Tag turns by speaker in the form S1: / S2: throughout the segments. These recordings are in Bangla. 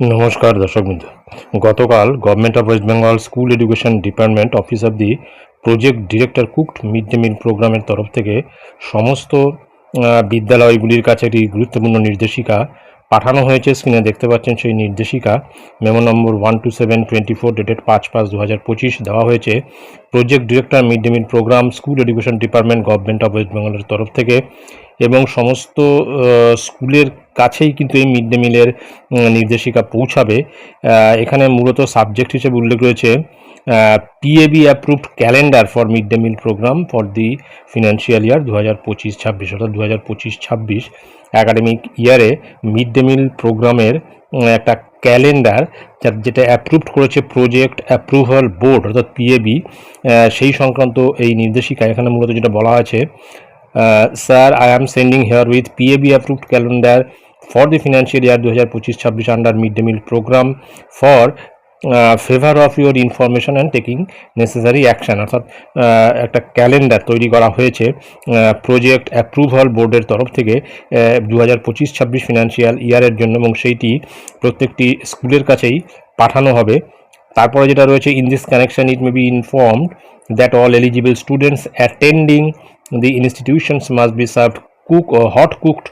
S1: নমস্কার দর্শকবৃন্দ গতকাল government of West Bengal school education department office of the project director cooked mid day meal প্রোগ্রামের তরফ থেকে সমস্ত বিদ্যালয়গুলির কাছে একটি গুরুত্বপূর্ণ নির্দেশিকা পাঠানো হয়েছে। স্ক্রিনে দেখতে পাচ্ছেন সেই নির্দেশিকা। Memo number one two seven twenty four dated পাঁচ পাঁচ দু হাজার পঁচিশ দেওয়া হয়েছে। Project director mid day meal programme school education department government of West বেঙ্গলের তরফ থেকে এবং সমস্ত স্কুলের কাছেই কিন্তু এই মিড ডে মিলের নির্দেশিকা পৌঁছাবে। এখানে মূলত সাবজেক্ট হিসেবে উল্লেখ রয়েছে PAB approved calendar for mid day meal programme for the financial year দু হাজার পঁচিশ ছাব্বিশ অর্থাৎ দু হাজার পঁচিশ ছাব্বিশ। অ্যাকাডেমিক ইয়ারে মিড ডে মিল প্রোগ্রামের একটা ক্যালেন্ডার যার যেটা অ্যাপ্রুভড করেছে প্রজেক্ট অ্যাপ্রুভাল বোর্ড অর্থাৎ পিএবি সেই সংক্রান্ত এই নির্দেশিকা এখানে মূলত যেটা বলা আছে sir, I am sending here with PAB approved calendar for the financial year দু হাজার পঁচিশ ছাব্বিশ under mid day meal programme for favour of your information and taking necessary action অর্থাৎ একটা ক্যালেন্ডার তৈরি করা হয়েছে প্রজেক্ট অ্যাপ্রুভাল বোর্ডের তরফ থেকে দু হাজার পঁচিশ ছাব্বিশ ফিনান্সিয়াল ইয়ারের জন্য এবং সেইটি প্রত্যেকটি স্কুলের কাছেই পাঠানো হবে। তারপরে যেটা রয়েছে in this connection it may be informed that all eligible students attending the institutions must be served cook hot cooked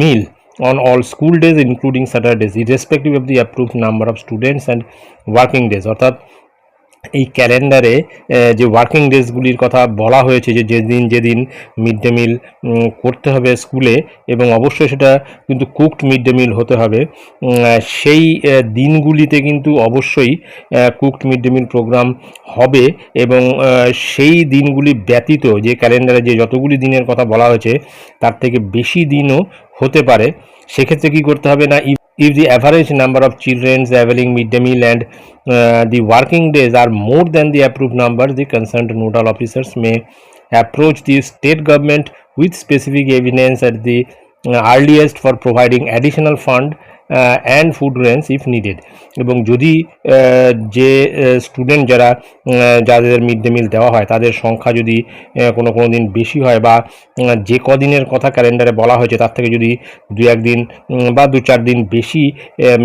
S1: meal on all school days including saturdays irrespective of the approved number of students and working days অর্থাৎ এই ক্যালেন্ডারে যে ওয়ার্কিং ডেজগুলির কথা বলা হয়েছে, যে যেদিন যেদিন মিড ডে মিল করতে হবে স্কুলে এবং অবশ্যই সেটা কিন্তু কুকড মিড ডে মিল হতে হবে সেই দিনগুলিতে কিন্তু অবশ্যই cooked mid day meal programme হবে, এবং সেই দিনগুলি ব্যতীত যে ক্যালেন্ডারে যে যতগুলি দিনের কথা বলা হয়েছে, তার থেকে বেশি দিনও হতে পারে, সেক্ষেত্রে কি করতে হবে না if the average number of children availing midday meal and uh, the working days are more than the approved number the concerned nodal officers may approach the state government with specific evidence at the uh, earliest for providing additional fund uh, food food if needed এবং যদি যে স্টুডেন্ট যারা যাদের মিড ডে মিল দেওয়া হয় তাদের সংখ্যা যদি কোনো কোনো দিন বেশি হয় বা যে কদিনের কথা ক্যালেন্ডারে বলা হয়েছে তার থেকে যদি দু একদিন বা দু চার দিন বেশি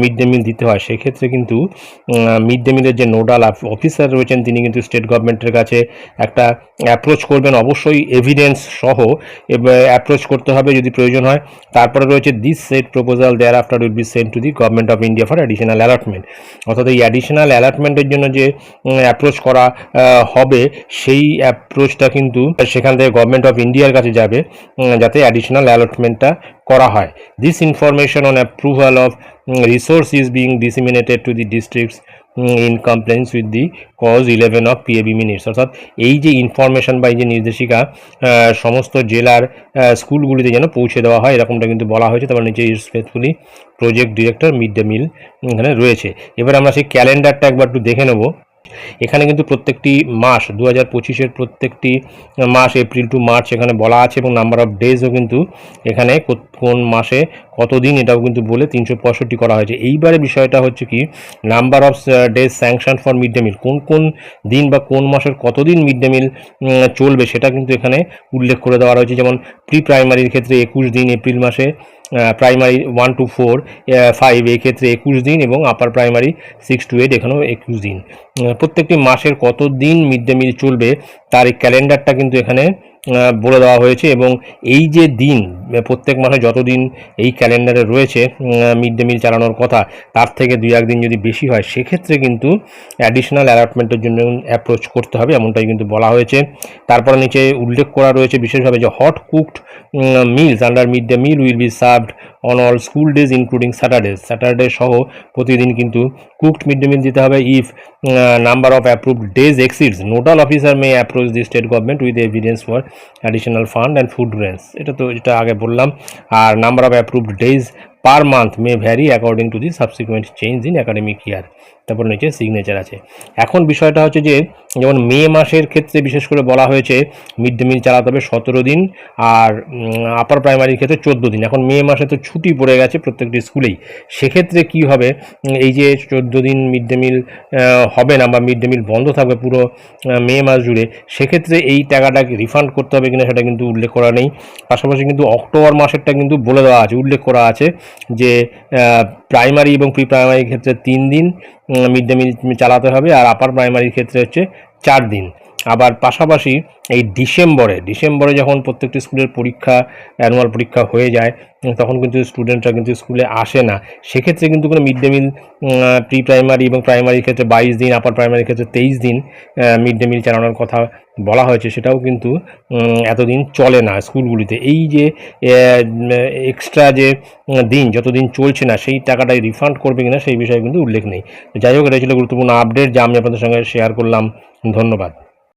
S1: মিড ডে মিল দিতে হয় সেক্ষেত্রে কিন্তু মিড ডে মিলের যে নোডাল অফিসার রয়েছেন তিনি কিন্তু স্টেট গভর্নমেন্টের কাছে একটা অ্যাপ্রোচ করবেন। অবশ্যই এভিডেন্স সহ অ্যাপ্রোচ করতে হবে যদি প্রয়োজন হয়। তারপরে রয়েছে this set proposal thereafter will be sent to the government of India for additional allotment অর্থাৎ এই অ্যাডিশনাল অ্যালটমেন্টের জন্য যে অ্যাপ্রোচ করা হবে, সেই অ্যাপ্রোচটা কিন্তু সেখান থেকে গভর্নমেন্ট অফ ইন্ডিয়ার কাছে যাবে যাতে অ্যাডিশনাল অ্যালটমেন্টটা করা হয়। This information on approval of resource is being disseminated to the districts in compliance with the clause eleven of PAB minutes অর্থাৎ এই যে ইনফরমেশান বা এই যে নির্দেশিকা সমস্ত জেলার স্কুলগুলিতে যেন পৌঁছে দেওয়া হয়, এরকমটা কিন্তু বলা হয়েছে। তারপর নিচে স্পেসফুলি project director mid day meal এখানে রয়েছে। এবার আমরা সেই ক্যালেন্ডারটা একবার একটু দেখে নেব। এখানে কিন্তু প্রত্যেকটি মাস দু হাজার পঁচিশের প্রত্যেকটি মাস, এপ্রিল টু মার্চ এখানে বলা আছে এবং নাম্বার অফ ডেজও কিন্তু এখানে কোন মাসে কতদিন এটাও কিন্তু বলে তিনশো পঁয়ষট্টি করা হয়েছে। এইবারে বিষয়টা হচ্ছে কি number of days sanction for mid day meal কোন কোন দিন বা কোন মাসের কতদিন মিড ডে মিল চলবে সেটা কিন্তু এখানে উল্লেখ করে দেওয়া রয়েছে। যেমন প্রি প্রাইমারির ক্ষেত্রে একুশ দিন এপ্রিল মাসে primary one to four five এক্ষেত্রে ক্ষেত্রে একুশ দিন এবং upper primary six to eight এখানেও একুশ দিন। প্রত্যেকটি মাসের কত দিন মিড ডে মিল চলবে তার এই ক্যালেন্ডারটা কিন্তু এখানে বলে দেওয়া হয়েছে এবং এই যে দিন প্রত্যেক মাসে যতদিন এই ক্যালেন্ডারে রয়েছে মিড ডে মিল চালানোর কথা, তার থেকে দুই একদিন যদি বেশি হয়, সেক্ষেত্রে কিন্তু অ্যাডিশনাল অ্যালটমেন্টের জন্য অ্যাপ্রোচ করতে হবে, এমনটাই কিন্তু বলা হয়েছে। তারপরে নিচে উল্লেখ করা রয়েছে বিশেষভাবে যে hot cooked meals under mid day meal will be served on all school days including Saturdays Saturday সহ প্রতিদিন কিন্তু কুকড মিড ডে মিল দিতে হবে if number of approved days exceeds nodal officer may approach the state government with evidence for additional fund and food grains এটা তো যেটা আগে বললাম। আর number of approved days per month may vary according to the subsequent change in academic year তারপর নিচে সিগনেচার আছে। এখন বিষয়টা হচ্ছে যে, যেমন মে মাসের ক্ষেত্রে বিশেষ করে বলা হয়েছে মিড ডে মিল চালাতে হবে সতেরো দিন আর আপার প্রাইমারির ক্ষেত্রে চোদ্দ দিন। এখন মে মাসে তো ছুটি পড়ে গেছে প্রত্যেকটি স্কুলেই। সেক্ষেত্রে কি হবে? এই যে চোদ্দ দিন মিড ডে মিল হবে না বা মিড ডে মিল বন্ধ থাকবে পুরো মে মাস জুড়ে, সেক্ষেত্রে এই টাকাটা রিফান্ড করতে হবে কিনা সেটা কিন্তু উল্লেখ করা নেই। পাশাপাশি কিন্তু অক্টোবর মাসেরটা কিন্তু বলে দেওয়া আছে, উল্লেখ করা আছে। যে প্রাইমারি এবং প্রি প্রাইমারির ক্ষেত্রে তিন দিন মিড ডে মিল চালাতে হবে আর আপার প্রাইমারির ক্ষেত্রে হচ্ছে চার দিন। আবার পাশাপাশি এই ডিসেম্বরে ডিসেম্বরে যখন প্রত্যেকটি স্কুলের পরীক্ষা, অ্যানুয়াল পরীক্ষা হয়ে যায় তখন কিন্তু স্টুডেন্টরা কিন্তু স্কুলে আসে না। সেক্ষেত্রে কিন্তু কোনো mid day meal pre primary এবং প্রাইমারির ক্ষেত্রে বাইশ দিন, আপার প্রাইমারির ক্ষেত্রে তেইশ দিন মিড ডে মিল চালানোর কথা বলা হয়েছে, সেটাও কিন্তু এতদিন চলে না স্কুলগুলিতে। এই যে এক্সট্রা যে দিন, যতদিন চলছে না, সেই টাকাটাই রিফান্ড করবে কিনা সেই বিষয়ে কিন্তু উল্লেখ নেই। যাই হোক, এটা ছিল গুরুত্বপূর্ণ আপডেট, যা আমি আপনাদের সঙ্গে শেয়ার করলাম। ধন্যবাদ।